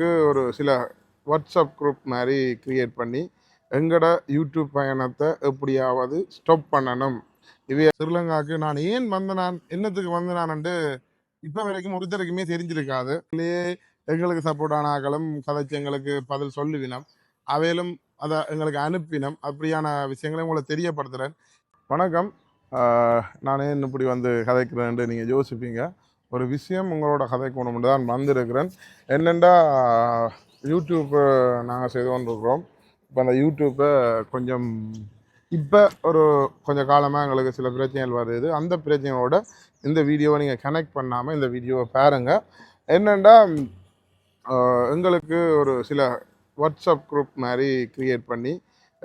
எங்களுக்கு ஒரு சில வாட்ஸ்அப் குரூப் மாதிரி க்ரியேட் பண்ணி எங்களோட யூடியூப் பயணத்தை எப்படியாவது ஸ்டாப் பண்ணணும்? இவைய ஸ்ரீலங்காவுக்கு நான் ஏன் வந்த நான் என்னத்துக்கு வந்து நான்ண்டு இப்போ வரைக்கும் ஒருத்தருக்குமே தெரிஞ்சிருக்காது. இல்லையே எங்களுக்கு சப்போர்ட்டான ஆக்களும் கதைச்சு எங்களுக்கு பதில் சொல்லுவினம். அவையிலும் அதை எங்களுக்கு அனுப்பினம். அப்படியான விஷயங்களை உங்களை தெரியப்படுத்துகிறேன் வணக்கம். நான் ஏன் இப்படி வந்து கதைக்கிறேன்ட்டு நீங்கள் யோசிப்பீங்க. ஒரு விஷயம் உங்களோட கதைக்கணும்னு தான் வந்திருக்கிறேன். என்னெண்டா யூடியூப் நாங்கள் செய்து கொண்டிருக்கிறோம். இப்போ அந்த யூடியூப்பை கொஞ்சம் இப்போ ஒரு கொஞ்சம் காலமாக எங்களுக்கு சில பிரச்சனைகள் வருது. அந்த பிரச்சனையோட இந்த வீடியோவை நீங்கள் கனெக்ட் பண்ணாமல் இந்த வீடியோவை பாருங்கள் என்னென்னா எங்களுக்கு ஒரு சில வாட்ஸ்அப் குரூப் மாதிரி க்ரியேட் பண்ணி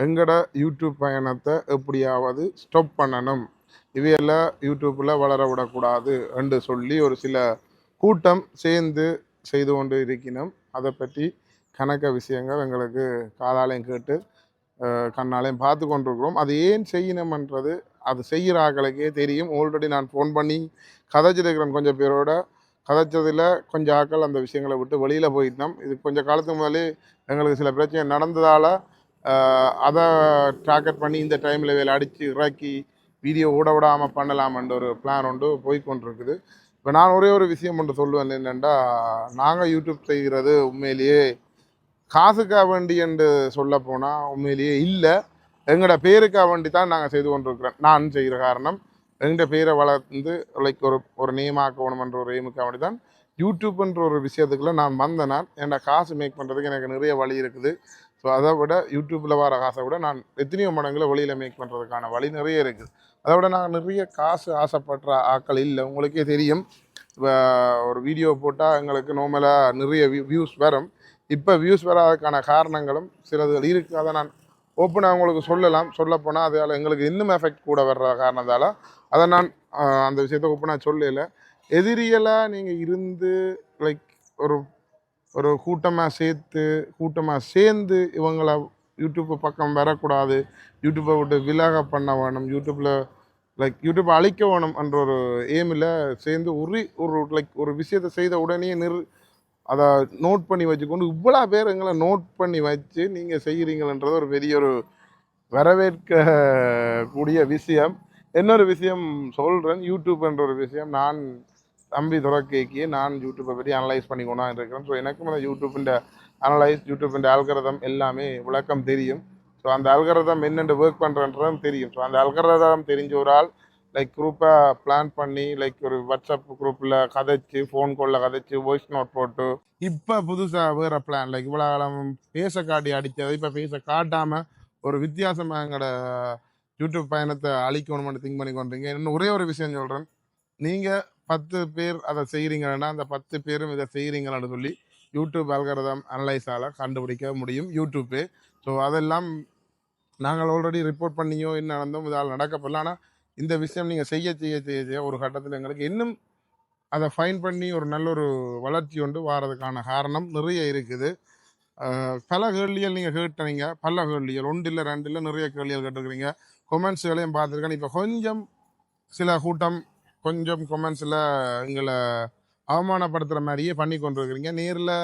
எங்களோட யூடியூப் பயணத்தை எப்படியாவது ஸ்டாப் பண்ணணும். இவையெல்லாம் யூடியூப்பில் வளர விடக்கூடாது என்று சொல்லி ஒரு சில கூட்டம் சேர்ந்து செய்து கொண்டு இருக்கணும் அதை பற்றி கணக்க விஷயங்கள் எங்களுக்கு காதாலையும் கேட்டு கண்ணாலையும் பார்த்து கொண்டிருக்கிறோம். அது ஏன் செய்யணும்ன்றது அது செய்கிற ஆக்களுக்கே தெரியும். ஆல்ரெடி நான் ஃபோன் பண்ணி கதைச்சிருக்கிறேன் கொஞ்சம் பேரோட. கதைச்சதில் கொஞ்சம் ஆக்கள் அந்த விஷயங்களை விட்டு வெளியில் போயிட்டோம். இது கொஞ்சம் காலத்துக்கு முதலே எங்களுக்கு சில பிரச்சனை நடந்ததால் அதை டார்கெட் பண்ணி இந்த டைமில் வேலை அடித்து இறக்கி வீடியோ ஓட விடாமல் பண்ணலாமன்ற ஒரு பிளான் ஒன்று போய்கொண்டிருக்குது இப்போ நான் ஒரே ஒரு விஷயம் ஒன்று சொல்லுவேன் என்னென்னா நாங்கள் யூடியூப் செய்கிறது உண்மையிலேயே காசுக்காக வேண்டி என்று சொல்ல போனால் உண்மையிலேயே இல்லை. எங்களோட பேருக்காக வேண்டி தான் நாங்கள் செய்து கொண்டிருக்கிறோம். நான் செய்கிற காரணம் எங்களோட பேரை வளர்ந்து லைக் ஒரு ஒரு நேமாக்கணுமன்ற ஒரு எய்முக்காக வேண்டி தான் யூடியூப்ன்ற ஒரு விஷயத்துக்குள்ளே நான் வந்தேன் நான் என்னோட காசு மேக் பண்ணுறதுக்கு எனக்கு நிறைய வழி இருக்குது. ஸோ அதை விட யூடியூப்பில் வர காசை விட நான் எத்தனையோ மடங்களை வெளியில் மேக் பண்ணுறதுக்கான வழி நிறைய இருக்குது. அதை விட நான் நிறைய காசு ஆசைப்படுற ஆட்கள் இல்லை. உங்களுக்கே தெரியும். இப்போ ஒரு வீடியோ போட்டால் எங்களுக்கு நார்மலாக நிறைய வியூஸ் வரும். இப்போ வியூஸ் வராததுக்கான காரணங்களும் சிலது இருக்குது அதை நான் ஓப்பனாக உங்களுக்கு சொல்லலாம். சொல்லப்போனால் அதால் எங்களுக்கு இன்னும் எஃபெக்ட் கூட வர்ற காரணத்தால் அதை நான் அந்த விஷயத்தை ஓப்பனாக சொல்லல. எதிரியலாக நீங்கள் இருந்து லைக் ஒரு ஒரு கூட்டமாக சேர்த்து கூட்டமாக சேர்ந்து இவங்களை யூடியூப் பக்கம் வரக்கூடாது. யூடியூப்பை விட்டு விலாக பண்ண வேணும். யூடியூப்பில் லைக் யூடியூப் அழிக்க வேணும் என்ற ஒரு எய்மில் சேர்ந்து ஒரு ஒரு லைக் ஒரு விஷயத்தை செய்த உடனே நிறு அதை நோட் பண்ணி வச்சுக்கொண்டு இவ்வளோ பேர் எங்களை நோட் பண்ணி வச்சு நீங்கள் செய்கிறீங்களன்றது ஒரு பெரிய ஒரு வரவேற்க கூடிய விஷயம். இன்னொரு விஷயம் சொல்கிறேன் யூடியூப்ன்ற ஒரு விஷயம் நான் தம்பி துறக்கைக்கு நான் யூடியூப்பை பற்றி அனலைஸ் பண்ணி கொண்டா இருக்கிறேன். ஸோ எனக்கும் அந்த யூடியூப்பின் அனலைஸ் யூடியூப்பின் ஆல்கிரதம் எல்லாமே விளக்கம் தெரியும். ஸோ அந்த அல்கரதம் என்னென்று ஒர்க் பண்ணுறன்றதும் தெரியும். ஸோ அந்த அல்கரதம் தெரிஞ்ச ஒரு ஆள் லைக் குரூப்பாக பிளான் பண்ணி லைக் ஒரு வாட்ஸ்அப் குரூப்பில் கதைச்சு ஃபோன் காலில் கதைச்சு வாய்ஸ் நோட் போட்டு இப்போ புதுசாக வேறு பிளான் லைக் இவ்வளோ காலம் பேச காட்டி அடித்தது இப்போ பேச காட்டாமல் ஒரு வித்தியாசமாக எங்களோட யூடியூப் பயணத்தை அழிக்கணும்னு திங்க் பண்ணி கொண்டீங்க இன்னும் ஒரே ஒரு விஷயம் சொல்கிறேன் நீங்கள் பத்து பேர் அதை செய்கிறீங்கன்னா அந்த பத்து பேரும் இதை செய்கிறீங்களான்னு சொல்லி யூடியூப் அல்கரதம் அனலைஸால் கண்டுபிடிக்க முடியும். யூடியூப்பு ஸோ அதெல்லாம் நாங்கள் ஆல்ரெடி ரிப்போர்ட் பண்ணியோ என்ன நடந்தோம் இதால் நடக்கப்படல. ஆனால் இந்த விஷயம் நீங்கள் செய்ய செய்ய செய்ய செய்ய ஒரு கட்டத்தில் எங்களுக்கு இன்னும் அதை ஃபைன் பண்ணி ஒரு நல்ல ஒரு வளர்ச்சி கொண்டு வாரதுக்கான காரணம் நிறைய இருக்குது. பல கேள்விகள் நீங்கள் கேட்டீங்க. பல கேள்விகள் ஒன்று இல்லை ரெண்டு இல்லை நிறைய கேள்விகள் கேட்டிருக்கிறீங்க. கொமெண்ட்ஸ்களையும் பார்த்துருக்கேன். இப்போ கொஞ்சம் சில கூட்டம் கொஞ்சம் கொமெண்ட்ஸில் எங்களை அவமானப்படுத்துகிற மாதிரியே பண்ணி கொண்டு இருக்கிறீங்க நேரில்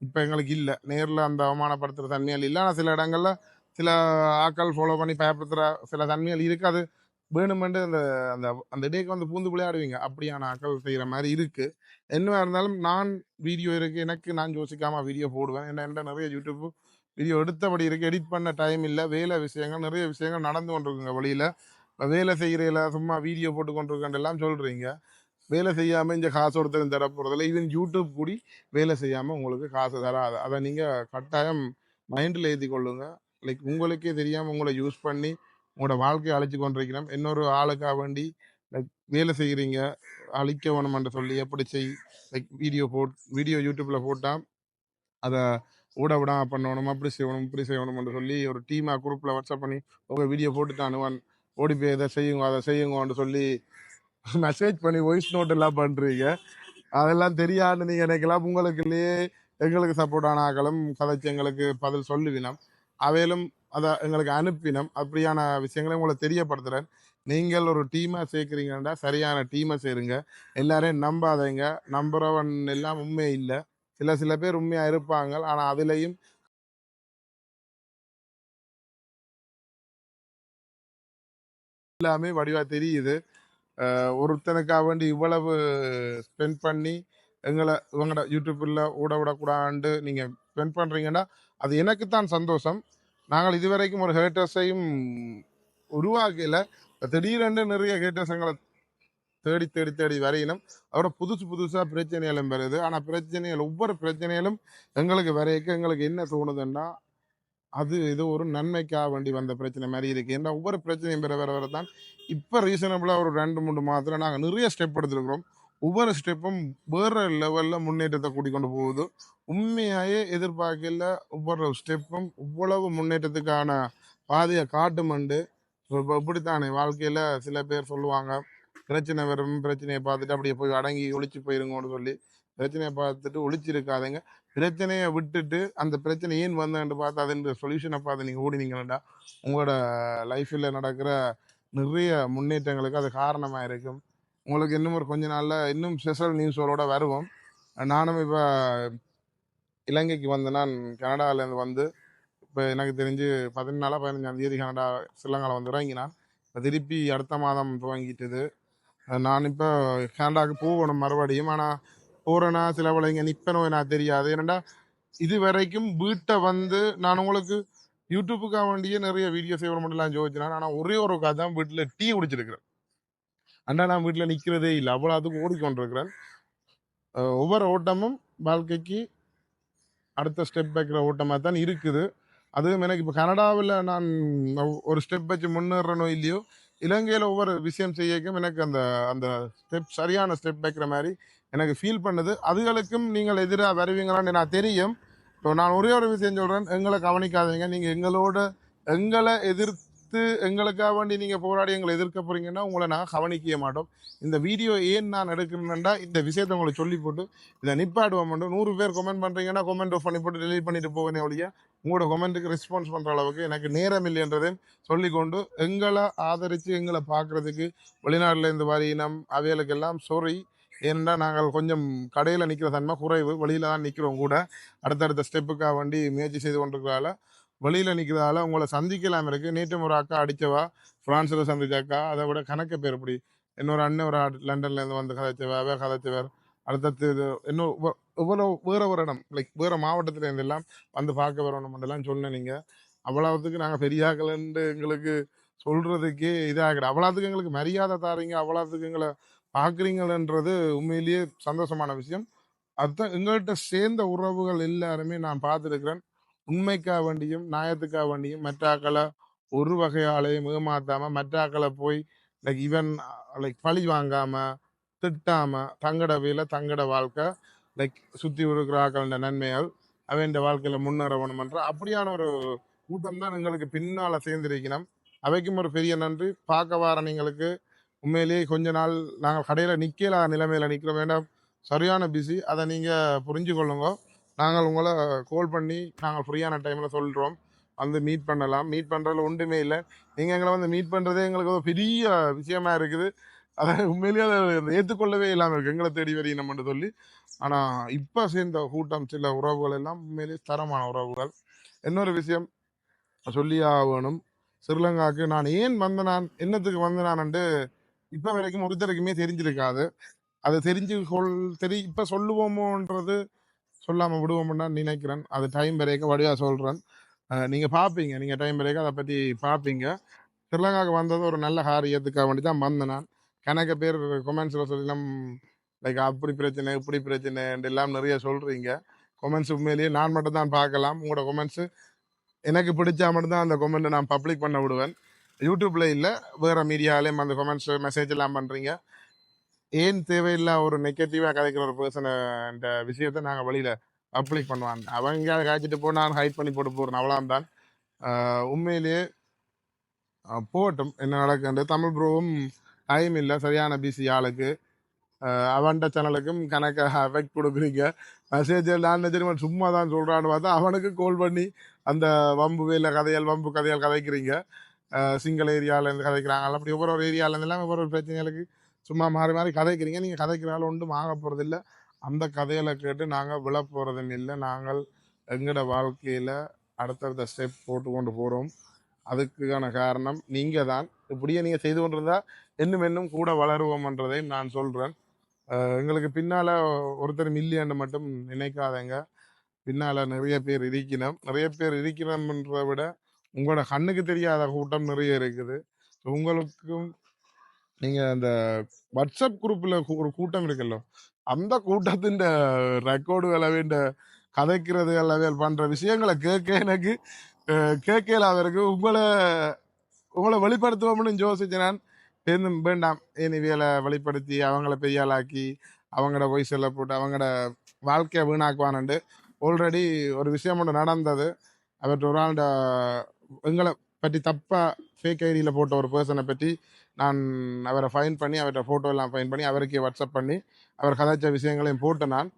இப்போ எங்களுக்கு இல்லை. நேரில் அந்த அவமானப்படுத்துகிற தன்மைகள் இல்லை. ஆனால் சில இடங்களில் சில ஆக்கள் ஃபாலோ பண்ணி பயப்படுத்துகிற சில தன்மைகள் இருக்குது அது வேணுமென்று அந்த அந்த அந்த டேக்கு வந்து பூந்து விளையாடுவீங்க. அப்படியான ஆக்கள் செய்கிற மாதிரி இருக்குது என்னவா இருந்தாலும் நான் வீடியோ இருக்குது எனக்கு நான் யோசிக்காமல் வீடியோ போடுவேன். என்ன என்ன நிறைய யூடியூப் வீடியோ எடுத்தபடி இருக்குது எடிட் பண்ண டைம் இல்லை. வேலை விஷயங்கள் நிறைய விஷயங்கள் நடந்து கொண்டிருக்குங்க வழியில். இப்போ வேலை செய்கிறதில்ல சும்மா வீடியோ போட்டு கொண்டிருக்கேன்லாம் சொல்கிறீங்க வேலை செய்யாமல் இந்த காசு ஒருத்தரும் தர போகிறதில்ல ஈவன் யூடியூப் கூடி வேலை செய்யாமல் உங்களுக்கு காசு தராது. அதை நீங்கள் கட்டாயம் மைண்டில் ஏற்றி கொள்ளுங்கள் லைக் உங்களுக்கே தெரியாமல் உங்களை யூஸ் பண்ணி உங்களோட வாழ்க்கையை அழைச்சி கொண்டிருக்கிறோம் இன்னொரு ஆளுக்காக வேண்டி லைக் வேலை செய்கிறீங்க அழிக்க வேணுமென்று சொல்லி எப்படி செய் லைக் வீடியோ போட் வீடியோ யூடியூப்பில் போட்டால் அதை ஊட விடாம பண்ணணும் அப்படி செய்யணும் இப்படி செய்யணும்னு சொல்லி ஒரு டீமாக குரூப்பில் வாட்ஸ்அப் பண்ணி உங்கள் வீடியோ போட்டுட்டானுவான் ஓடி போய் இதை செய்யுங்க அதை செய்யுங்கன்னு சொல்லி மெசேஜ் பண்ணி வாய்ஸ் நோட் எல்லாம் பண்ணுறீங்க அதெல்லாம் தெரியாதுன்னு நீங்கள் நினைக்கலாம். உங்களுக்குள்ளேயே எங்களுக்கு சப்போர்ட்டான ஆக்களும் கதைச்சு எங்களுக்கு பதில் சொல்லுவினம். அவையிலும் அதை எங்களுக்கு அனுப்பினம். அப்படியான விஷயங்களை உங்களை தெரியப்படுத்துகிறேன் நீங்கள் ஒரு டீமாக சேர்க்குறீங்கன்னா சரியான டீமை சேருங்க. எல்லாரையும் நம்பாதீங்க. நம்புறவன் எல்லாம் உண்மை இல்லை. சில சில பேர் உண்மையாக இருப்பாங்க. ஆனால் அதுலேயும் எல்லாமே வடிவாக தெரியுது. ஒருத்தனுக்காக வேண்டி இவ்வளவு ஸ்பெண்ட் பண்ணி எங்களை இவங்களோட யூடியூப்பில் ஊட விடக்கூடாண்டு நீங்கள் ஸ்பெண்ட் பண்ணுறீங்கன்னா அது எனக்கு தான் சந்தோஷம். நாங்கள் இதுவரைக்கும் ஒரு ஹேட்டர்ஸையும் உருவாக்கல திடீரென்று நிறைய ஹேட்டர்ஸ் எங்களை தேடி தேடி தேடி வரையிலும் அவரோட புதுசு புதுசாக பிரச்சனைகளும் வருது. ஆனால் பிரச்சனைகள் ஒவ்வொரு பிரச்சனைகளும் எங்களுக்கு வரையக்க எங்களுக்கு என்ன தோணுதுன்னா அது இது ஒரு நன்மைக்காக வேண்டி வந்த பிரச்சனை மாதிரி இருக்குது ஏன்னா ஒவ்வொரு பிரச்சனையும் பெற வர வர தான் இப்போ ரீசனபிளாக ஒரு ரெண்டு மூணு மாதத்தில் நாங்கள் நிறைய ஸ்டெப் எடுத்துருக்கிறோம். ஒவ்வொரு ஸ்டெப்பும் வேற லெவலில் முன்னேற்றத்தை கூட்டிக் கொண்டு போகுது. உண்மையாயே எதிர்பார்க்கல ஒவ்வொரு ஸ்டெப்பும் இவ்வளவு முன்னேற்றத்துக்கான பாதையை காட்டுமண்டு இப்போ இப்படித்தானே வாழ்க்கையில் சில பேர் சொல்லுவாங்க பிரச்சனை வரும் பிரச்சனையை பார்த்துட்டு அப்படியே போய் அடங்கி ஒழிச்சு போயிருங்கன்னு சொல்லி பிரச்சனையை பார்த்துட்டு ஒழிச்சிருக்காதுங்க பிரச்சனையை விட்டுட்டு அந்த பிரச்சனை ஏன் வந்தேன்னு பார்த்து அதன் சொல்யூஷனை பார்த்து நீங்கள் ஓடினீங்கன்னா உங்களோட லைஃப்பில் நடக்கிற நிறைய முன்னேற்றங்களுக்கு அது காரணமாக இருக்கும் உங்களுக்கு இன்னும் ஒரு கொஞ்ச நாளில் இன்னும் ஸ்பெஷல் நியூஸோட வருவோம். நானும் இப்போ இலங்கைக்கு வந்து நான் கனடாவிலேருந்து வந்து இப்போ எனக்கு தெரிஞ்சு பதினாலா பதினஞ்சாம் தேதி கனடா ஸ்ரீலங்காவில் வந்து இறங்கினான். இப்போ திருப்பி அடுத்த மாதம் துவங்கிட்டுது. நான் இப்போ கனடாவுக்கு போகணும் மறுபடியும். ஆனால் போகிறேன்னா சில விளைங்க நிற்பனோ எனக்கு தெரியாது. ஏன்னா இது வரைக்கும் வீட்டை வந்து நான் உங்களுக்கு யூடியூப்புக்காக வேண்டியே நிறைய வீடியோ சேவர் மட்டும்லாம் ஜோதிச்சினா ஆனால் ஒரே ஒரு கதை தான் வீட்டில் டீ குடிச்சிருக்கிறேன் அண்டா நான் வீட்டில் நிற்கிறதே இல்லை. அவ்வளோ அதுக்கு ஓடிக்கொண்டிருக்கிறேன். ஒவ்வொரு ஓட்டமும் வாழ்க்கைக்கு அடுத்த ஸ்டெப் வைக்கிற ஓட்டமாக தான் இருக்குது. அதுவும் எனக்கு இப்போ கனடாவில் நான் ஒரு ஸ்டெப் வச்சு முன்னேறணும் இல்லையோ இலங்கையில் ஒவ்வொரு விஷயம் செய்யக்கும் எனக்கு அந்த அந்த ஸ்டெப் சரியான ஸ்டெப் வைக்கிற மாதிரி எனக்கு ஃபீல் பண்ணுது. அதுகளுக்கும் நீங்கள் எதிராக வருவீங்களான்னு நான் தெரியும். இப்போ நான் ஒரே ஒரு விஷயம் சொல்கிறேன் எங்களை கவனிக்காதீங்க. நீங்கள் எங்களோட எங்களை எதிர்த்து எங்களுக்காக வேண்டி நீங்கள் போராடி எங்களை எதிர்க்க போகிறீங்கன்னா உங்களை நான் கவனிக்க மாட்டோம். இந்த வீடியோ ஏன் நான் எடுக்கணும்னா இந்த விஷயத்தை உங்களுக்கு சொல்லி போட்டு இதை நிப்பாடுவோம் மட்டும் நூறு பேர் கமெண்ட் பண்ணுறீங்கன்னா கமெண்ட் ஆஃப் பண்ணி போட்டு டெலிட் பண்ணிட்டு போவேனே ஒழிய உங்களோட கமெண்ட்டுக்கு ரெஸ்பான்ஸ் பண்ணுற அளவுக்கு எனக்கு நேரம் இல்லைன்றதையும் சொல்லிக்கொண்டு எங்களை ஆதரித்து எங்களை பார்க்குறதுக்கு வெளிநாட்டில் இருந்து மாதிரி இனம் அவைகளுக்கெல்லாம் சாரி ஏன்னா நாங்கள் கொஞ்சம் கடையில் நிற்கிற தன்மை குறைவு வெளியில் தான் நிற்கிறோம் கூட. அடுத்தடுத்த ஸ்டெப்புக்காக வேண்டி முயற்சி செய்து கொண்டிருக்கிறால வெளியில் நிற்கிறதால உங்களை சந்திக்கலாம் இருக்குது நேற்று ஒரு அக்கா அடித்தவா ஃப்ரான்ஸில் சந்தித்த அக்கா அதை விட கணக்கு பேர் இப்படி இன்னொரு அண்ணன் ஒரு லண்டன்லேருந்து வந்து கதைச்சவா? வேறு கதைச்சவர். அடுத்தது இது இன்னும் ஒவ்வொ- இவ்வளோ வேற ஒரு இடம். லைக் வேறு மாவட்டத்துலேருந்து எல்லாம் வந்து பார்க்க வரணும் எல்லாம் சொன்னேன் நீங்கள் அவ்வளோத்துக்கு நாங்கள் பெரியாக்கலன்ட்டு எங்களுக்கு சொல்கிறதுக்கே இதாகிடும் அவ்வளோத்துக்கு எங்களுக்கு மரியாதை தாரீங்க. அவ்வளோத்துக்கு எங்களை பார்க்குறீங்களன்றது உண்மையிலேயே சந்தோஷமான விஷயம். அதுதான் எங்கள்கிட்ட சேர்ந்த உறவுகள் எல்லாருமே நான் பார்த்துருக்குறேன். உண்மைக்காக வேண்டியும் நியாயத்துக்காக வேண்டியும் மற்றாக்களை ஒரு வகையாலையும் ஏமாத்தாம மற்றாக்களை போய் லைக் ஈவன் லைக் பழி வாங்காம திட்டாம தங்கட வேலை தங்கட வாழ்க்கை லைக் சுற்றி இருக்கிற ஆக்கள நன்மையால் அவன் வாழ்க்கையில முன்னேற வேணுமன்ற அப்படியான ஒரு கூட்டம் தான் எங்களுக்கு பின்னால சேர்ந்திருக்கணும். அவைக்கும் ஒரு பெரிய நன்றி. பார்க்க வர நீங்களுக்கு உண்மையிலேயே கொஞ்ச நாள் நாங்கள் கடையில் நிற்கல நிலைமையில் நிற்கிறோம் வேண்டாம் சரியான பிஸி அதை நீங்கள் புரிஞ்சு கொள்ளுங்க நாங்கள் உங்களை கால் பண்ணி நாங்கள் ஃப்ரீயான டைமில் சொல்கிறோம் வந்து மீட் பண்ணலாம். மீட் பண்ணுறதுல ஒன்றுமே இல்லை. நீங்கள் எங்களை வந்து மீட் பண்ணுறதே எங்களுக்கு ஒரு பெரிய விஷயமா இருக்குது. அதை உண்மையிலேயே அதை ஏற்றுக்கொள்ளவே இல்லாமல் இருக்குது எங்களை தேடி வரி நம்மன்னு சொல்லி. ஆனால் இப்போ சேர்ந்த கூட்டம் சில உறவுகள் எல்லாம் உண்மையிலேயே தரமான உறவுகள். இன்னொரு விஷயம் சொல்லி ஆகணும். ஸ்ரீலங்காவுக்கு நான் ஏன் வந்த நான் என்னத்துக்கு வந்த நான்ட்டு இப்போ வரைக்கும் ஒருத்தருக்குமே தெரிஞ்சிருக்காது. அதை தெரிஞ்சு கொள் தெரி இப்போ சொல்லுவோமோன்றது சொல்லாமல் விடுவோம்னு நான் நினைக்கிறேன். அது டைம் பிரேக்க வடிவாக சொல்கிறேன் நீங்கள் பார்ப்பீங்க நீங்கள் டைம் பிரேக்க அதை பற்றி பார்ப்பீங்க ஸ்ரீலங்காவுக்கு வந்தது ஒரு நல்ல காரியத்துக்காக வேண்டி தான் வந்தேன் நான். கணக்க பேர் கொமெண்ட்ஸில் சொல்லலாம் லைக் அப்படி பிரச்சனை இப்படி பிரச்சனை எல்லாம் நிறைய சொல்கிறீங்க கொமெண்ட்ஸ் உண்மையிலேயே நான் மட்டும் தான் பார்க்கலாம். உங்களோட கொமெண்ட்ஸு எனக்கு பிடிச்சா மட்டும்தான் அந்த கொமெண்ட்டை நான் பப்ளிக் பண்ண விடுவேன். யூடியூப்பில் இல்லை வேறு மீடியாலேயும் அந்த கொமெண்ட்ஸ் மெசேஜ் எல்லாம் பண்ணுறீங்க ஏன் தேவையில்லா ஒரு நெகட்டிவாக கதைக்கிற ஒரு பர்சனை இந்த விஷயத்தை நாங்கள் வெளியில் பப்ளிக் பண்ணுவான் அவங்க காய்ச்சிட்டு போ நான் ஹைட் பண்ணி போட்டு போகிறேன் அவ்வளோதான் தான். உண்மையிலேயே போகட்டும். என்ன நடக்குன்றது தமிழ் ப்ரோவும் டைம் இல்லை. சரியான பிசி ஆளுக்கு. அவன்கிட்ட சேனலுக்கும் கணக்காக எஃபெக்ட் கொடுக்குறீங்க. மெசேஜ் நான் தெரியுமா சும்மா தான் சொல்கிறான்னு பார்த்தா அவனுக்கு கால் பண்ணி அந்த வம்பு வேலை கதையால் வம்பு கதையால் கதைக்கிறீங்க. சிங்கிள் சிங்கள ஏரியாவிலேருந்து கதைக்கிறாங்க. அப்படி ஒவ்வொரு ஒரு ஏரியாவிலேருந்து எல்லாம் ஒவ்வொரு பிரச்சனைகளுக்கு சும்மா மாறி மாறி கதைக்கிறீங்க. நீங்கள் கதைக்கிறாலும் ஒன்றும் ஆக போகிறதில்ல அந்த கதையில் கேட்டு நாங்கள் விழ போகிறதும் இல்லை நாங்கள் எங்களோட வாழ்க்கையில் அடுத்தடுத்த ஸ்டெப் போட்டு கொண்டு போகிறோம் அதுக்கான காரணம் நீங்கள் தான் இப்படியே நீங்கள் செய்து கொண்டிருந்தால் இன்னும் இன்னும் கூட வளருவோம்ன்றதை நான் சொல்கிறேன் எங்களுக்கு பின்னால் ஒருத்தர் மில்லியன்னு மட்டும் நினைக்காதங்க. பின்னால் நிறைய பேர் இருக்கணும் நிறைய பேர் இருக்கணும்ன்றதை விட உங்களோட கண்ணுக்கு தெரியாத கூட்டம் நிறைய இருக்குது. உங்களுக்கும் நீங்கள் அந்த வாட்ஸ்அப் குரூப்பில் ஒரு கூட்டம் இருக்குல்ல. அந்த கூட்டத்தின் ரெக்கார்டுகள் இந்த கதைக்கிறது அளவில் பண்ணுற விஷயங்களை கேட்க எனக்கு கேட்கல அவருக்கு உங்களை உங்களை வெளிப்படுத்துவோம்னு யோசிச்சு நான் பேருந்து வேண்டாம். வேலை வெளிப்படுத்தி அவங்கள பெரியாளாக்கி அவங்களோட செல்ல போட்டு அவங்களோட வாழ்க்கையை வீணாக்குவானுண்டு. ஆல்ரெடி ஒரு விஷயம் ஒன்று நடந்தது. அவர்கிட்ட ஒரு நாள் எங்களை பற்றி தப்பாக ஃபேக் ஐடியில் போட்ட ஒரு பர்சனை பற்றி நான் அவரை ஃபைன் பண்ணி அவர்கிட்ட ஃபோட்டோ எல்லாம் ஃபைன் பண்ணி அவருக்கே வாட்ஸ்அப் பண்ணி அவர் கதைச்ச விஷயங்களையும் போட்டு நான்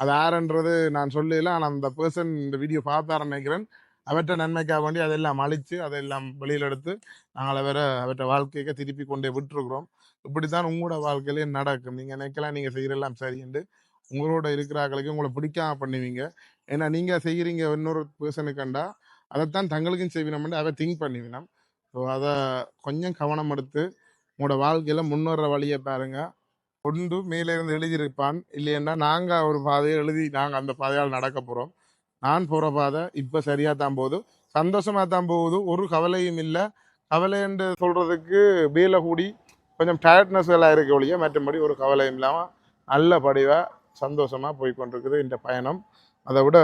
அது யாருன்றது நான் சொல்லல ஆனால் அந்த பர்சன் இந்த வீடியோ பார்த்தார நினைக்கிறேன் அவற்றை நன்மைக்காக வேண்டி அதெல்லாம் அழித்து அதெல்லாம் வெளியில் எடுத்து நாங்கள் அவரை அவற்றை வாழ்க்கைக்கு திருப்பி கொண்டே விட்டுருக்குறோம். இப்படி தான் உங்களோட வாழ்க்கையிலே நடக்கும். நீங்கள் நினைக்கலாம் நீங்கள் செய்கிறெல்லாம் சரிண்டு உங்களோட இருக்கிறார்களுக்கு உங்களை பிடிக்காம பண்ணுவீங்க. ஏன்னா நீங்கள் செய்கிறீங்க இன்னொரு பர்சனு கண்டா அதைத்தான் தங்களுக்கும் செய்வினோம்னு அதை திங்க் பண்ணிவினோம் ஸோ அதை கொஞ்சம் கவனம் எடுத்து உங்களோட வாழ்க்கையில் முன்னேற வழியை பாருங்க. ஒன்று மேலே இருந்து எழுதியிருப்பான். இல்லைன்னா நாங்கள் ஒரு பாதையை எழுதி நாங்கள் அந்த பாதையால் நடக்க போகிறோம் நான் போகிற பாதை இப்போ சரியாக தான் போகுது. சந்தோஷமாக தான் போகுது. ஒரு கவலையும் இல்லை. கவலைன்னு சொல்கிறதுக்கு வேலை கூடி கொஞ்சம் டயர்ட்னஸ் எல்லாம் இருக்க ஒழிய மற்றபடி ஒரு கவலையும் இல்லாமல் நல்ல படிவாக சந்தோஷமாக போய் கொண்டிருக்குது இந்த பயணம். அதை விட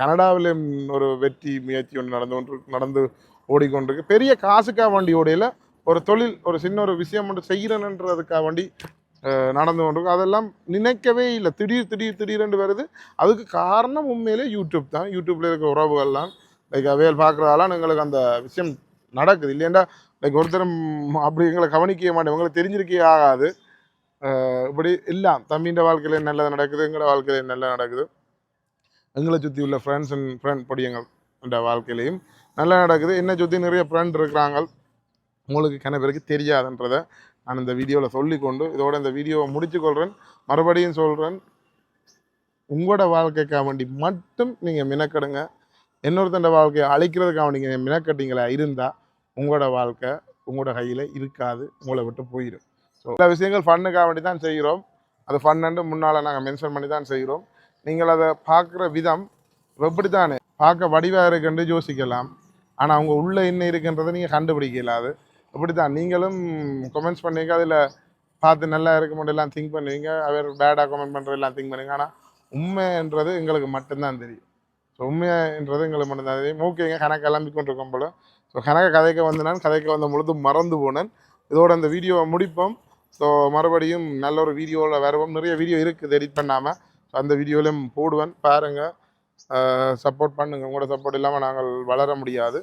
கனடாவிலும் ஒரு வெற்றி முயற்சி ஒன்று நடந்து கொண்டு நடந்து ஓடிக்கொண்டிருக்கு. பெரிய காசுக்காக வண்டி ஓடையில் ஒரு தொழில் ஒரு சின்ன ஒரு விஷயம் ஒன்று செய்கிறேன்ன்றதுக்காக வண்டி நடந்து கொண்டிருக்கும். அதெல்லாம் நினைக்கவே இல்லை. திடீர் திடீர் திடீரென்று வருது. அதுக்கு காரணம் உண்மையிலே யூடியூப் தான். யூடியூப்ல இருக்க உறவுகள்லாம் லைக் அவையல் பார்க்குறதாலாம் எங்களுக்கு அந்த விஷயம் நடக்குது. இல்லையாண்டா லைக் ஒருத்தரும் அப்படி எங்களை கவனிக்கவே மாட்டோம் எங்களுக்கு தெரிஞ்சிருக்கே ஆகாது. இப்படி எல்லாம் தம்பின்ற வாழ்க்கையில நல்லது நடக்குது. எங்களோட வாழ்க்கையில நல்லது நடக்குது. எங்களை சுற்றி உள்ள ஃப்ரெண்ட்ஸ் அண்ட் ஃப்ரெண்ட் படியங்கள். என்ற வாழ்க்கையிலையும் நல்லா நடக்குது. என்னை சுற்றி நிறைய ஃப்ரெண்ட் இருக்கிறாங்க உங்களுக்கு கன பேருக்கு தெரியாதுன்றதை நான் இந்த வீடியோவில் சொல்லிக்கொண்டு இதோட இந்த வீடியோவை முடிச்சுக்கொள்கிறேன் மறுபடியும் சொல்கிறேன் உங்களோட வாழ்க்கைக்காக வேண்டி மட்டும் நீங்கள் மினக்கடுங்க. இன்னொருத்தண்ட வாழ்க்கையை அழிக்கிறதுக்காக நீங்கள் மினக்கட்டிங்களா? இருந்தால் உங்களோட வாழ்க்கை உங்களோட கையில் இருக்காது. உங்களை விட்டு போயிடும் ஸோ சில விஷயங்கள் ஃபண்ணுக்காக வேண்டி தான் செய்கிறோம். அது ஃபன்னு முன்னால் நாங்கள் மென்ஷன் பண்ணி தான் செய்கிறோம். நீங்கள் அதை பார்க்குற விதம் எப்படி தானே பார்க்க வடிவாக இருக்குன்னு யோசிக்கலாம். ஆனால் அவங்க உள்ளே என்ன இருக்குன்றதை நீங்கள் கண்டுபிடிக்க அப்படிதான். தான் நீங்களும் கமெண்ட்ஸ் பண்ணுவீங்க அதில் பார்த்து நல்லா இருக்க எல்லாம் திங்க் பண்ணுவீங்க அவர் பேடாக கமெண்ட் பண்ணுறதெல்லாம் திங்க் பண்ணுவீங்க. ஆனால் உண்மைன்றது எங்களுக்கு மட்டும்தான் தெரியும். ஸோ உண்மைன்றது எங்களுக்கு மட்டும்தான் தெரியும். ஓகேங்க கணக்கு கிளம்பி கொண்டிருக்கோம் போல. ஸோ கணக்கு கதைக்க வந்து கதைக்கு கதைக்க வந்த பொழுது மறந்து போனேன். இதோட அந்த வீடியோவை முடிப்போம். ஸோ மறுபடியும் நல்ல ஒரு வீடியோவில் வருவோம். நிறைய வீடியோ இருக்குது எடிட் பண்ணாமல் ஸோ அந்த வீடியோலையும் போடுவேன். பாருங்கள் சப்போர்ட் பண்ணுங்கள் உங்களோட சப்போர்ட் இல்லாமல் நாங்கள் வளர முடியாது.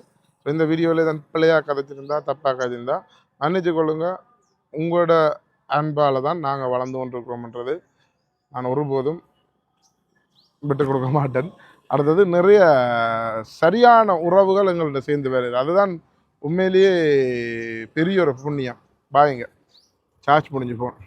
இந்த வீடியோவில் எதன் பிள்ளையாக கதைச்சிருந்தா தப்பாக கதைச்சிருந்தா மன்னிச்சு கொள்ளுங்க. உங்களோட அன்பால் தான் நாங்கள் வளர்ந்து கொண்டிருக்கிறோம்ன்றது நான் ஒருபோதும் விட்டு கொடுக்க மாட்டேன். அடுத்தது நிறைய சரியான உறவுகள் எங்கள்கிட்ட சேர்ந்து வருது. அதுதான் உண்மையிலேயே பெரிய ஒரு புண்ணியம். பாய்ங்க சார்ஜ் முடிஞ்சு போன்.